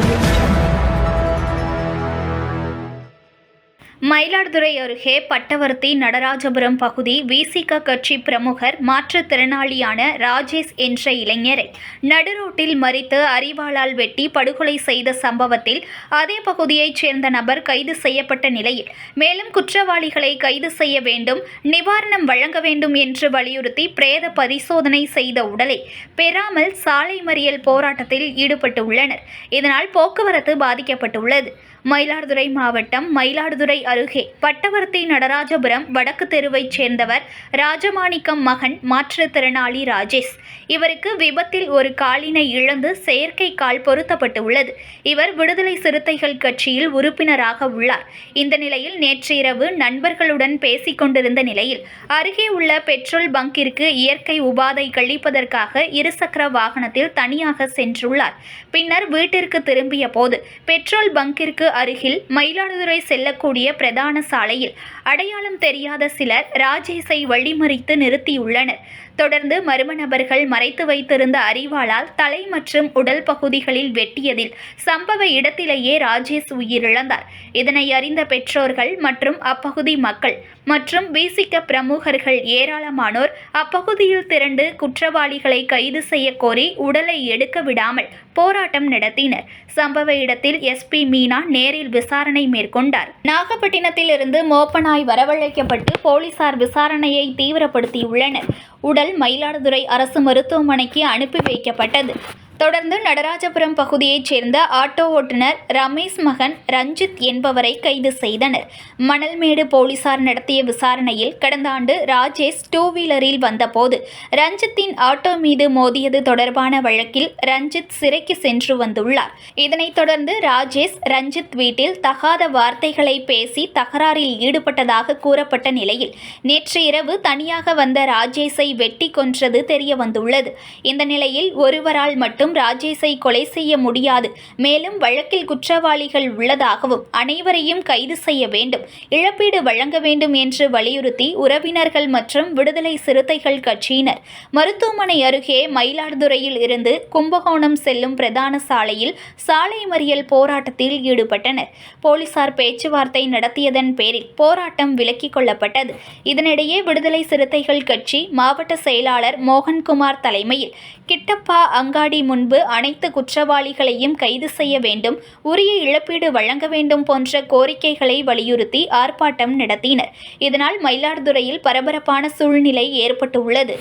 Audio. Mayiladuthurai அருகே பட்டவர்த்தி நடராஜபுரம் பகுதி விசிக கட்சி பிரமுகர் மாற்றுத்திறனாளியான ராஜேஷ் என்ற இளைஞரை நடுரோட்டில் மறித்து அரிவாளால் வெட்டி படுகொலை செய்த சம்பவத்தில் அதே பகுதியைச் சேர்ந்த நபர் கைது செய்யப்பட்ட நிலையில் மேலும் குற்றவாளிகளை கைது செய்ய வேண்டும் நிவாரணம் வழங்க வேண்டும் என்று வலியுறுத்தி பிரேத பரிசோதனை செய்த உடலை பெறாமல் சாலை மறியல் போராட்டத்தில் ஈடுபட்டுள்ளனர். இதனால் போக்குவரத்து பாதிக்கப்பட்டுள்ளது. மயிலாடுதுறை மாவட்டம் மயிலாடுதுறை அருகே பட்டவர்த்தி நடராஜபுரம் வடக்கு தெருவைச் சேர்ந்தவர் ராஜமாணிக்கம் மகன் மாற்றுத்திறனாளி ராஜேஷ். இவருக்கு விபத்தில் ஒரு காலினை இழந்து செயற்கை கால் பொருத்தப்பட்டு உள்ளது இவர் விடுதலை சிறுத்தைகள் கட்சியில் உறுப்பினராக உள்ளார். இந்த நிலையில் நேற்று இரவு நண்பர்களுடன் பேசிக் கொண்டிருந்த நிலையில் அருகே உள்ள பெட்ரோல் பங்கிற்கு இயற்கை உபாதை கழிப்பதற்காக இருசக்கர வாகனத்தில் தனியாக சென்றுள்ளார். பின்னர் வீட்டிற்கு திரும்பிய போது பெட்ரோல் பங்கிற்கு அருகில் மயிலாடுதுறை செல்லக்கூடிய பிரதான சாலையில் அடையாளம் தெரியாத சிலர் ராஜேஷை வழிமறித்து நிறுத்தியுள்ளனர். தொடர்ந்து மர்ம நபர்கள் மறைத்து வைத்திருந்த அறிவாளால் தலை மற்றும் உடல் பகுதிகளில் வெட்டியதில் சம்பவ இடத்திலேயே ராஜேஷ் உயிரிழந்தார். இதனை அறிந்த பெற்றோர்கள் மற்றும் அப்பகுதி மக்கள் மற்றும் பிசிக்க பிரமுகர்கள் ஏராளமானோர் அப்பகுதியில் திரண்டு குற்றவாளிகளை கைது செய்ய கோரி உடலை எடுக்க விடாமல் போராட்டம் நடத்தினர். சம்பவ இடத்தில் எஸ்பி மீனா நேரில் விசாரணை மேற்கொண்டார். நாகப்பட்டினத்தில் இருந்து மோப்பனாய் வரவழைக்கப்பட்டு போலீசார் விசாரணையை தீவிரப்படுத்தியுள்ளனர். உடல் மயிலாடுதுறை அரசு மருத்துவமனைக்கு அனுப்பி வைக்கப்பட்டது. தொடர்ந்து நடராஜபுரம் பகுதியைச் சேர்ந்த ஆட்டோ ஓட்டுநர் ரமேஷ் மகன் ரஞ்சித் என்பவரை கைது செய்தனர். மணல்மேடு போலீசார் நடத்திய விசாரணையில் கடந்த ஆண்டு ராஜேஷ் டூ வீலரில் வந்தபோது ரஞ்சித்தின் ஆட்டோ மீது மோதியது தொடர்பான வழக்கில் ரஞ்சித் சிறைக்கு சென்று வந்துள்ளார். இதனைத் தொடர்ந்து ராஜேஷ் ரஞ்சித் வீட்டில் தகாத வார்த்தைகளை பேசி தகராறில் ஈடுபட்டதாக கூறப்பட்ட நிலையில் நேற்று இரவு தனியாக வந்த ராஜேஷை வெட்டி கொன்றது தெரிய வந்துள்ளது இந்த நிலையில் ஒருவரால் மட்டும் ராஜேஷை கொலை செய்ய முடியாது. மேலும் வழக்கில் குற்றவாளிகள் உள்ளதாகவும் அனைவரையும் கைது செய்ய வேண்டும் இழப்பீடு வழங்க வேண்டும் என்று வலியுறுத்தி உறவினர்கள் மற்றும் விடுதலை சிறுத்தைகள் கட்சியினர். மருத்துவமனை அருகே மயிலாடுதுறையில் இருந்து கும்பகோணம் செல்லும் பிரதான சாலையில் சாலை மறியல் போராட்டத்தில் ஈடுபட்டனர். போலீசார் பேச்சுவார்த்தை நடத்தியதன் பேரில் போராட்டம் விலக்கிக் கொள்ளப்பட்டது. இதனிடையே விடுதலை சிறுத்தைகள் கட்சி மாவட்ட செயலாளர் மோகன்குமார் தலைமையில் கிட்டப்பா அங்காடி முன் முன்பு அனைத்து குற்றவாளிகளையும் கைது செய்ய வேண்டும் உரிய இழப்பீடு வழங்க வேண்டும் போன்ற கோரிக்கைகளை வலியுறுத்தி ஆர்ப்பாட்டம் நடத்தினர். இதனால் மயிலாடுதுறையில் பரபரப்பான சூழ்நிலை ஏற்பட்டுள்ளது.